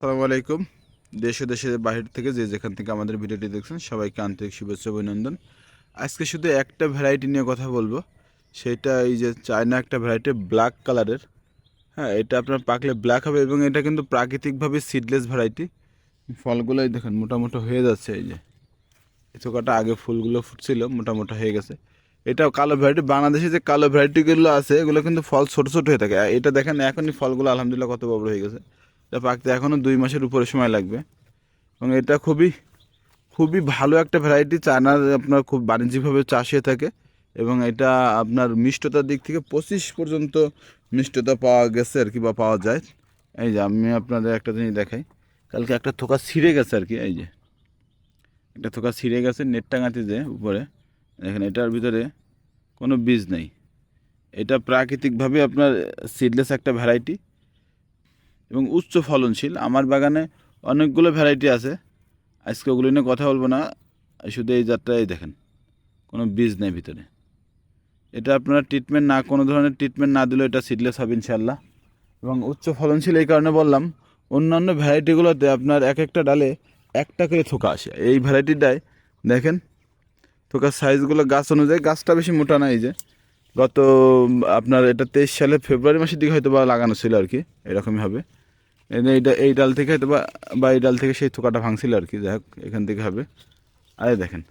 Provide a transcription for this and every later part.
আসসালামু আলাইকুম। দেশ ও দেশের বাহির থেকে যে যেখান থেকে আমাদের ভিডিওটি দেখছেন, সবাইকে আন্তরিক শুভেচ্ছা অভিনন্দন। আজকে শুধু একটা ভ্যারাইটি নিয়ে কথা বলব। সেটা এই যে চায়না একটা ভ্যারাইটি ব্ল্যাক কালারের হ্যাঁ এটা আপনার পাকলে ব্ল্যাক হবে এবং এটা কিন্তু প্রাকৃতিকভাবে সিডলেস ভ্যারাইটি ফলগুলোই দেখেন মোটামোটা হয়ে যাচ্ছে এই যে। চোখাটা আগে ফুলগুলো ফুটছিল, মোটামোটা হয়ে গেছে। এটা কালো ভ্যারাইটি বাংলাদেশে যে কালো ভ্যারাইটিগুলো আছে, এগুলো কিন্তু ফল ছোট ছোট হয়ে থাকে। এটা দেখেন, এখনই ফলগুলো আলহামদুলিল্লাহ কত বড় হয়ে গেছে। এটা পাকতে এখনও দুই মাসের উপরে সময় লাগবে। এবং এটা খুবই খুবই ভালো একটা ভ্যারাইটি চায়নার আপনার খুব বাণিজ্যিকভাবে চাষ হয়ে থাকে। এবং এটা আপনার মিষ্টতার দিক থেকে পঁচিশ পর্যন্ত মিষ্টতা পাওয়া গেছে আর কি বা পাওয়া যায়। এই যে আমি আপনাদের একটা জিনিস দেখাই। কালকে একটা থোকা ছিঁড়ে গেছে আর কি, এই যে। একটা থোকা ছিঁড়ে গেছে নেট টাঙাতে যে উপরে। দেখেন, এটার ভিতরে কোনো বীজ নেই। এটা প্রাকৃতিকভাবে আপনার সিডলেস একটা ভ্যারাইটি এবং উচ্চ ফলনশীল। আমার বাগানে অনেকগুলো ভ্যারাইটি আছে। আজকে ওগুলো নিয়ে কথা বলব না। শুধু এই জাতটাই দেখেন। কোনো বীজ নেই ভিতরে। এটা আপনারা ট্রিটমেন্ট না, কোনো ধরনের ট্রিটমেন্ট না দিলেও এটা সিডলেস হবে ইনশাল্লাহ এবং উচ্চ ফলনশীল এই কারণে বললাম, অন্যান্য ভ্যারাইটিগুলোতে আপনার এক একটা ডালে একটা করে থোকা আসে। এই ভ্যারাইটিটায় দেখেন, থোকার সাইজগুলো গাছ অনুযায়ী গাছটা বেশি মোটা না, এই যে। গত, আপনার এটা তেইশ সালে ফেব্রুয়ারি মাসের দিকে হয়তো বা লাগানো ছিল আর কি, এরকমই হবে। এইটা এই ডাল থেকে হয়তো বা এই ডাল থেকে সেই থোকাটা ভাঙছিল আর কি, যাই হোক, এখান থেকে হবে। আরে দেখেন,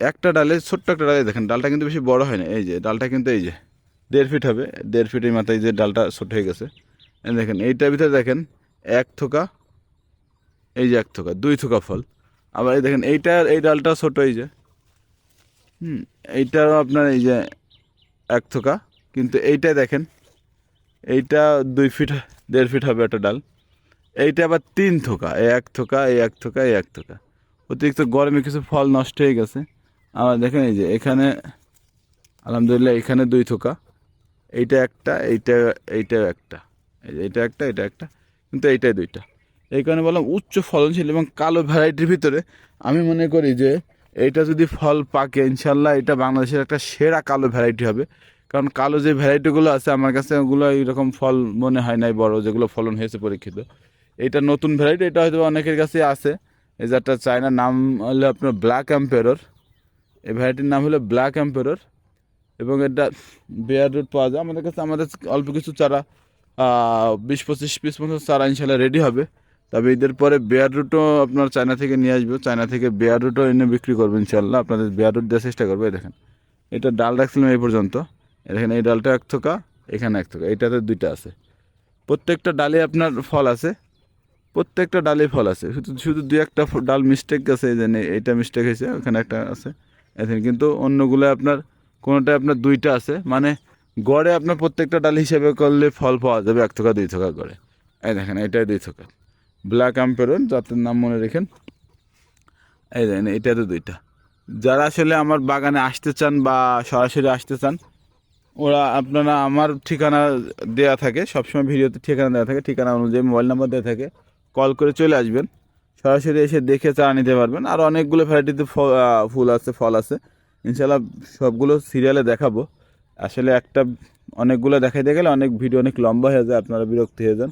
একটা ডালে ছোট্ট একটা ডালে দেখেন, ডালটা কিন্তু বেশি বড় হয় না, এই যে, ডালটা কিন্তু এই যে, দেড় ফিট হবে, দেড় ফিটের মাথায় যে ডালটা ছোট হয়ে গেছে। দেখেন, এইটার ভিতরে দেখেন, এক থোকা, এই যে এক থোকা, দুই থোকা ফল। আবার এই দেখেন, এইটার, এই ডালটা ছোট, এই যে, হুম, এইটারও আপনার এই যে এক থোকা, কিন্তু এইটাই দেখেন এইটা দুই ফিট, দেড় ফিট হবে একটা ডাল। এইটা আবার তিন থোকা, এই এক থোকা, এই এক থোকা, এই এক থোকা। অতিরিক্ত গরমে কিছু ফল নষ্ট হয়ে গেছে। আবার দেখেন এই যে এখানে, আলহামদুলিল্লাহ এখানে দুই থোকা। এইটা একটা, এইটা, এইটাও একটা। এইটা একটা এটা একটা, কিন্তু এইটাই দুইটা। এই কারণে বললাম উচ্চ ফলনশীল এবং কালো ভ্যারাইটির ভিতরে আমি মনে করি যে এইটা যদি ফল পাকে, ইনশাল্লাহ এটা বাংলাদেশের একটা সেরা কালো ভ্যারাইটি হবে। কারণ কালো যে ভ্যারাইটিগুলো আছে, আমার কাছে ওগুলো এইরকম ফল মনে হয় নাই বড়, যেগুলো ফলন হয়েছে পরীক্ষিত। এটা নতুন ভ্যারাইটি, এটা হয়তো অনেকের কাছে আছে। এই যে একটা চায়নার নাম হলো আপনার ব্ল্যাক অ্যাম্পেরর এই ভ্যারাইটির নাম হলো ব্ল্যাক অ্যাম্পেরর এবং এটা বেয়ার রুট পাওয়া যায়। আমাদের কাছে, আমাদের অল্প কিছু চারা বিশ পঁচিশ পিস মতো চারা ইনশাল্লাহ রেডি হবে। তবে ঈদের পরে বেয়ার রুটও আপনার চায়না থেকে নিয়ে আসব। চায়না থেকে বেয়ার রুটও এনে বিক্রি করব ইনশাল্লাহ। আপনাদের বেয়ার রুট দেওয়ার চেষ্টা করব দেখেন। এটা ডাল রাখছিলাম এই পর্যন্ত। এখানে এই ডালটা এক থোকা, এখানে এক থোকা, এইটাতে দুইটা আছে। প্রত্যেকটা ডালে আপনার ফল আছে, প্রত্যেকটা ডালে ফল আছে। শুধু শুধু দুই একটা ডাল মিস্টেক আছে, এই যে নে- এইটা মিস্টেক হয়েছে, ওখানে একটা আছে। এখানে কিন্তু অন্যগুলো আপনার কোনোটা আপনার দুইটা আছে। মানে গড়ে আপনার প্রত্যেকটা ডাল হিসেবে করলে ফল পাওয়া যাবে এক থোকা, দুই থোকা করে এই দেখেন এটাই দুই থোকা। ব্ল্যাক অ্যাম্পেরন যাদের নাম মনে রেখেন। এই দেখেন এটা তো দুইটা। যারা আসলে আমার বাগানে আসতে চান বা সরাসরি আসতে চান ওরা আপনারা আমার ঠিকানা দেয়া থাকে, সবসময় ভিডিওতে ঠিকানা দেওয়া থাকে, ঠিকানা অনুযায়ী মোবাইল নাম্বার দেওয়া থাকে। কল করে চলে আসবেন, সরাসরি এসে দেখে চা নিতে পারবেন। আর অনেকগুলো ভ্যারাইটিতে ফুল আছে, ফল আছে। ইনশাল্লাহ সবগুলো সিরিয়ালে দেখাবো। আসলে একটা অনেকগুলো দেখাইতে গেলে অনেক ভিডিও অনেক লম্বা হয়ে যায়, আপনারা বিরক্ত হয়ে যান।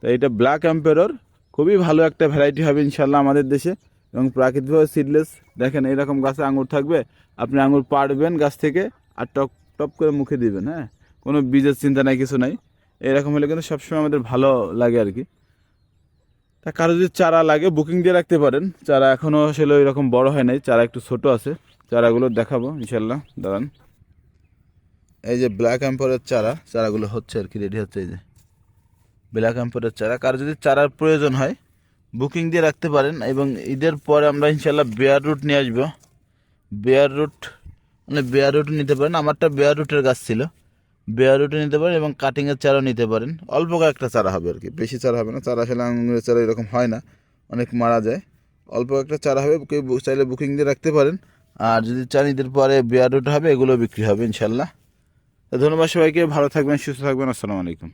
তো এটা ব্ল্যাক অ্যাম্পেরর খুবই ভালো একটা ভ্যারাইটি হবে ইনশাল্লাহ আমাদের দেশে। এবং প্রাকৃতিকভাবে সিডলেস দেখেন এরকম গাছে আঙুর থাকবে, আপনি আঙুর পাড়বেন গাছ থেকে, আর টপ টপ করে মুখে দিবেন হ্যাঁ? কোনো বীজের চিন্তা নাই, কিছু নাই। এরকম হলে কিন্তু সবসময় আমাদের ভালো লাগে আর কি। তা কারও যদি চারা লাগে বুকিং দিয়ে রাখতে পারেন। চারা এখনও আসলে এরকম বড় হয় নাই, চারা একটু ছোট আছে। চারাগুলো দেখাবো ইনশাল্লাহ দাঁড়ান। এই যে ব্ল্যাক অ্যাম্পরের চারা, চারাগুলো হচ্ছে আর কি রেডি হচ্ছে এই যে। ব্ল্যাক অ্যাম্পরের চারা, কারও যদি চারার প্রয়োজন হয় বুকিং দিয়ে রাখতে পারেন। এবং ঈদের পরে আমরা ইনশাল্লাহ বেয়ার রুট নিয়ে আসব। বেয়ার রুট মানে বেয়ার রুট নিতে পারেন। আমারটা বেয়ার রুটের গাছ ছিল। বেয়ার রুটে নিতে পারেন এবং কাটিংয়ের চারাও নিতে পারেন। অল্প কয়েকটা চারা হবে আর কি বেশি চারা হবে না। চারা আসলে আঙুরের চারা এরকম হয় না। অনেক মারা যায়। অল্প একটা চারা হবে। কেউ চাইলে বুকিং দিয়ে রাখতে পারেন। আর যদি চান ঈদের পরে বেয়ার রুট হবে এগুলো বিক্রি হবে ইনশাল্লাহ। ধন্যবাদ সবাইকে। ভালো থাকবেন, সুস্থ থাকবেন। আসসালামু আলাইকুম।